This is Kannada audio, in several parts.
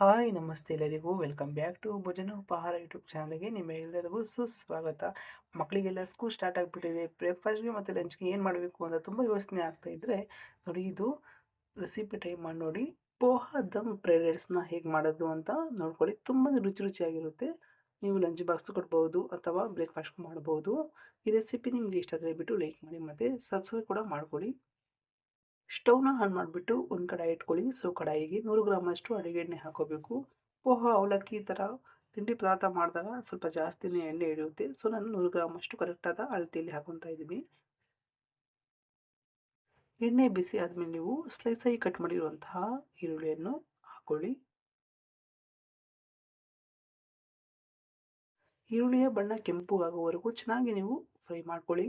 ಹಾಯ್, ನಮಸ್ತೆ ಎಲ್ಲರಿಗೂ. ವೆಲ್ಕಮ್ ಬ್ಯಾಕ್ ಟು ಭೋಜನ ಉಪಹಾರ ಯೂಟ್ಯೂಬ್ ಚಾನಲ್ಗೆ ನಿಮ್ಮ ಎಲ್ಲರಿಗೂ ಸುಸ್ವಾಗತ. ಮಕ್ಕಳಿಗೆಲ್ಲ ಸ್ಕೂಲ್ ಸ್ಟಾರ್ಟ್ ಆಗಿಬಿಟ್ಟಿದೆ. ಬ್ರೇಕ್ಫಾಸ್ಟ್ಗೆ ಮತ್ತು ಲಂಚ್ಗೆ ಏನು ಮಾಡಬೇಕು ಅಂತ ತುಂಬ ಯೋಚನೆ ಆಗ್ತಾ ಇದ್ದರೆ ನೋಡಿ ಇದು ರೆಸಿಪಿ ಟೈಮ್ ಮಾಡಿ ನೋಡಿ. ಪೋಹಾ ದಮ್ ಫ್ರೈಡ್ ರೈಸ್ನ ಹೇಗೆ ಮಾಡೋದು ಅಂತ ನೋಡ್ಕೊಳ್ಳಿ. ತುಂಬಾ ರುಚಿ ರುಚಿಯಾಗಿರುತ್ತೆ. ನೀವು ಲಂಚ್ ಬಾಕ್ಸ್ ಕೊಡ್ಬೋದು ಅಥವಾ ಬ್ರೇಕ್ಫಾಸ್ಟ್ ಮಾಡ್ಬೋದು. ಈ ರೆಸಿಪಿ ನಿಮಗೆ ಇಷ್ಟ ಆದರೆ ಬಿಟ್ಟು ಲೈಕ್ ಮಾಡಿ ಮತ್ತು ಸಬ್ಸ್ಕ್ರೈಬ್ ಕೂಡ ಮಾಡ್ಕೊಳ್ಳಿ. ಸ್ಟವ್ನ ಆನ್ ಮಾಡಿಬಿಟ್ಟು ಒಂದು ಕಡಾಯಿ ಇಟ್ಕೊಳ್ಳಿ. ಸೊ ಕಡಾಯಿಗೆ ನೂರು ಗ್ರಾಮಷ್ಟು ಅಡುಗೆ ಎಣ್ಣೆ ಹಾಕೋಬೇಕು. ಪೋಹ, ಅವಲಕ್ಕಿ ಈ ಥರ ತಿಂಡಿ ಪದಾರ್ಥ ಮಾಡಿದಾಗ ಸ್ವಲ್ಪ ಜಾಸ್ತಿನೇ ಎಣ್ಣೆ ಹಿಡಿಯುತ್ತೆ. ಸೊ ನಾನು ನೂರು ಗ್ರಾಮಷ್ಟು ಕರೆಕ್ಟಾದ ಅಳತೆಯಲ್ಲಿ ಹಾಕೊತಾ ಇದ್ದೀನಿ. ಎಣ್ಣೆ ಬಿಸಿ ಆದಮೇಲೆ ನೀವು ಸ್ಲೈಸಾಗಿ ಕಟ್ ಮಾಡಿರುವಂತಹ ಈರುಳ್ಳಿಯನ್ನು ಹಾಕೊಳ್ಳಿ. ಈರುಳ್ಳಿಯ ಬಣ್ಣ ಕೆಂಪು ಆಗುವವರೆಗೂ ಚೆನ್ನಾಗಿ ನೀವು ಫ್ರೈ ಮಾಡ್ಕೊಳ್ಳಿ.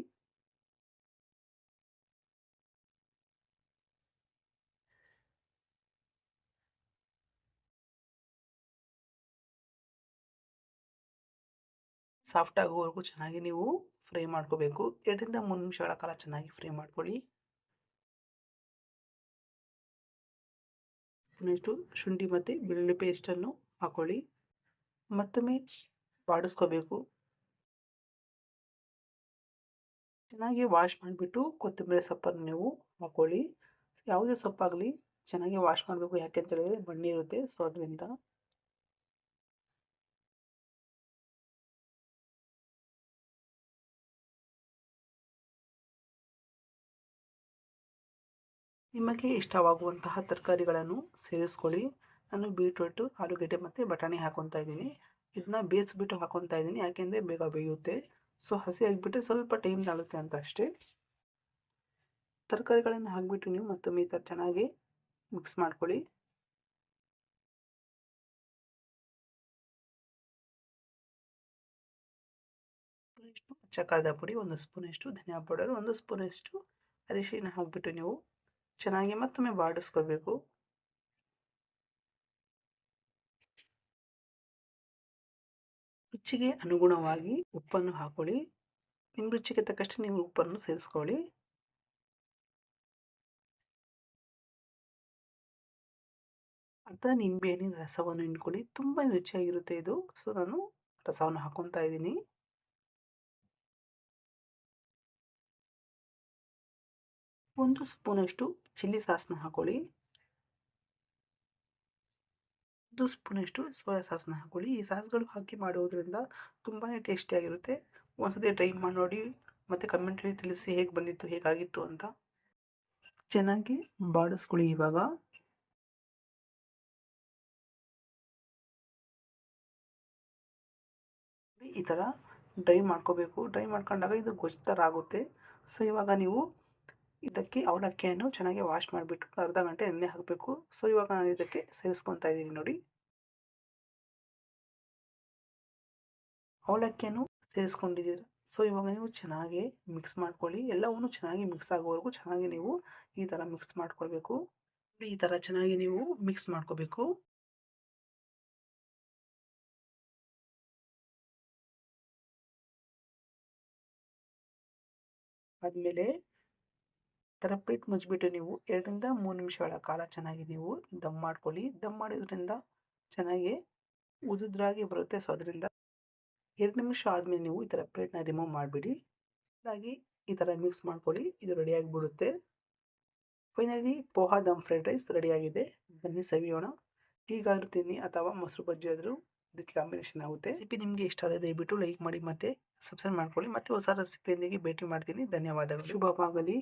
ಸಾಫ್ಟ್ ಆಗುವವರೆಗೂ ಚೆನ್ನಾಗಿ ನೀವು ಫ್ರೈ ಮಾಡ್ಕೋಬೇಕು. ಎರಡರಿಂದ ಮೂರು ನಿಮಿಷಗಳ ಕಾಲ ಚೆನ್ನಾಗಿ ಫ್ರೈ ಮಾಡ್ಕೊಳ್ಳಿ. ನೆಕ್ಸ್ಟು ಶುಂಠಿ ಮತ್ತು ಬೆಳ್ಳುಳ್ಳಿ ಪೇಸ್ಟನ್ನು ಹಾಕೊಳ್ಳಿ. ಮತ್ತೊಮ್ಮೆ ಬಾಡಿಸ್ಕೋಬೇಕು. ಚೆನ್ನಾಗಿ ವಾಶ್ ಮಾಡಿಬಿಟ್ಟು ಕೊತ್ತಂಬರಿ ಸೊಪ್ಪನ್ನು ನೀವು ಹಾಕೊಳ್ಳಿ. ಯಾವುದೇ ಸೊಪ್ಪಾಗಲಿ ಚೆನ್ನಾಗಿ ವಾಶ್ ಮಾಡಬೇಕು ಯಾಕೆ ಅಂತ ಹೇಳಿದ್ರೆ ಬಣ್ಣ ಇರುತ್ತೆ. ಸೊ ಅದರಿಂದ ನಿಮಗೆ ಇಷ್ಟವಾಗುವಂತಹ ತರಕಾರಿಗಳನ್ನು ಸೇರಿಸ್ಕೊಳ್ಳಿ. ನಾನು ಬೀಟ್ರೂಟು, ಆಲೂಗಡ್ಡೆ ಮತ್ತು ಬಟಾಣಿ ಹಾಕೊತಾ ಇದ್ದೀನಿ. ಇದನ್ನ ಬೇಯಿಸ್ಬಿಟ್ಟು ಹಾಕೊತಾ ಇದ್ದೀನಿ. ಯಾಕೆಂದರೆ ಬೇಗ ಬೇಯುತ್ತೆ. ಸೊ ಹಸಿ ಆಗಿಬಿಟ್ಟು ಸ್ವಲ್ಪ ಟೈಮ್ ತಾಳುತ್ತೆ ಅಂತ ಅಷ್ಟೇ. ತರಕಾರಿಗಳನ್ನು ಹಾಕಿಬಿಟ್ಟು ನೀವು ಮತ್ತೊಮ್ಮೆ ಈ ಥರ ಚೆನ್ನಾಗಿ ಮಿಕ್ಸ್ ಮಾಡ್ಕೊಳ್ಳಿ. ಅಚ್ಚ ಪುಡಿ, ಒಂದು ಸ್ಪೂನಷ್ಟು ಧನಿಯಾ ಪೌಡರ್, ಒಂದು ಸ್ಪೂನಷ್ಟು ಅರಿಶಿನ ಹಾಕಿಬಿಟ್ಟು ನೀವು ಚೆನ್ನಾಗಿ ಮತ್ತೊಮ್ಮೆ ಬಾಡಿಸ್ಕೋಬೇಕು ರುಚಿಗೆ ಅನುಗುಣವಾಗಿ ಉಪ್ಪನ್ನು ಹಾಕೊಳ್ಳಿ. ನಿಮ್ಮ ರುಚಿಗೆ ತಕ್ಕಷ್ಟು ನೀವು ಉಪ್ಪನ್ನು ಸೇರಿಸ್ಕೊಳ್ಳಿ. ಅರ್ಧ ನಿಂಬೆಹಣ್ಣಿನ ರಸವನ್ನು ಹಿಂಡ್ಕೊಳ್ಳಿ. ತುಂಬ ರುಚಿಯಾಗಿರುತ್ತೆ ಇದು. ಸೊ, ನಾನು ರಸವನ್ನು ಹಾಕೊತಾ ಇದ್ದೀನಿ. ಒಂದು ಸ್ಪೂನಷ್ಟು ಚಿಲ್ಲಿ ಸಾಸ್ನ ಹಾಕೊಳ್ಳಿ. ಒಂದು ಸ್ಪೂನಷ್ಟು ಸೋಯಾ ಸಾಸ್ನ ಹಾಕೊಳ್ಳಿ. ಈ ಸಾಸ್ಗಳು ಹಾಕಿ ಮಾಡೋದ್ರಿಂದ ತುಂಬಾ ಟೇಸ್ಟಿಯಾಗಿರುತ್ತೆ. ಒಂದ್ಸತಿ ಟ್ರೈ ಮಾಡಿ ನೋಡಿ. ಮತ್ತು ಕಮೆಂಟಲ್ಲಿ ತಿಳಿಸಿ ಹೇಗೆ ಬಂದಿತ್ತು, ಹೇಗಾಗಿತ್ತು ಅಂತ. ಚೆನ್ನಾಗಿ ಬಾಡಿಸ್ಕೊಳ್ಳಿ ಇವಾಗ. ಈ ಥರ ಡ್ರೈ ಮಾಡ್ಕೋಬೇಕು. ಡ್ರೈ ಮಾಡ್ಕೊಂಡಾಗ ಇದು ಗೊಜ್ಜು ಥರ ಆಗುತ್ತೆ. ಸೊ ಇವಾಗ ನೀವು ಇದಕ್ಕೆ ಅವಲಕ್ಕಿಯನ್ನು ಚೆನ್ನಾಗಿ ವಾಶ್ ಮಾಡಿಬಿಟ್ಟು ಅರ್ಧ ಗಂಟೆ ಎಣ್ಣೆ ಹಾಕಬೇಕು. ಸೊ ಇವಾಗ ನಾನು ಇದಕ್ಕೆ ಸೇರಿಸ್ಕೊತಾ ಇದ್ದೀನಿ ನೋಡಿ. ಅವಲಕ್ಕಿಯನ್ನು ಸೇರಿಸ್ಕೊಂಡಿದ್ದೀರ. ಸೊ ಇವಾಗ ನೀವು ಚೆನ್ನಾಗಿ ಮಿಕ್ಸ್ ಮಾಡ್ಕೊಳ್ಳಿ. ಎಲ್ಲವನ್ನೂ ಚೆನ್ನಾಗಿ ಮಿಕ್ಸ್ ಆಗೋವರೆಗೂ ಚೆನ್ನಾಗಿ ನೀವು ಈ ಥರ ಮಿಕ್ಸ್ ಮಾಡ್ಕೊಳ್ಬೇಕು. ಈ ಥರ ಚೆನ್ನಾಗಿ ನೀವು ಮಿಕ್ಸ್ ಮಾಡ್ಕೋಬೇಕು ಆದಮೇಲೆ ಥರ ಪ್ಲೇಟ್ ಮುಚ್ಚಿಬಿಟ್ಟು ನೀವು ಎರಡರಿಂದ ಮೂರು ನಿಮಿಷಗಳ ಕಾಲ ಚೆನ್ನಾಗಿ ನೀವು ದಮ್ ಮಾಡ್ಕೊಳ್ಳಿ. ದಮ್ ಮಾಡೋದ್ರಿಂದ ಚೆನ್ನಾಗಿ ಉದುದ್ರಾಗಿ ಬರುತ್ತೆ. ಸೊ, ಅದರಿಂದ ಎರಡು ನಿಮಿಷ ಆದಮೇಲೆ ನೀವು ಈ ಥರ ಪ್ಲೇಟ್ನ ರಿಮೂವ್ ಮಾಡಿಬಿಡಿ. ಹಾಗಾಗಿ ಈ ಥರ ಮಿಕ್ಸ್ ಮಾಡ್ಕೊಳ್ಳಿ. ಇದು ರೆಡಿಯಾಗಿ ಬಿಡುತ್ತೆ finally poha dum fried rice ರೆಡಿಯಾಗಿದೆ ಬನ್ನಿ, ಸವಿಯೋಣ. ಹೀಗಾದ್ರೂ ತಿನ್ನಿ ಅಥವಾ ಮೊಸರು ಬಜ್ಜಿ ಆದರೂ ಇದಕ್ಕೆ ಕಾಂಬಿನೇಷನ್ ಆಗುತ್ತೆ. ರೆಸಿಪಿ ನಿಮಗೆ ಇಷ್ಟ ಆದರೆ ದಯವಿಟ್ಟು ಲೈಕ್ ಮಾಡಿ ಮತ್ತು ಸಬ್ಸ್ಕ್ರೈಬ್ ಮಾಡ್ಕೊಳ್ಳಿ. ಮತ್ತೆ ಹೊಸ ರೆಸಿಪಿಯೊಂದಿಗೆ ಭೇಟಿ ಮಾಡ್ತೀನಿ. ಧನ್ಯವಾದಗಳು. ಶುಭವಾಗಲಿ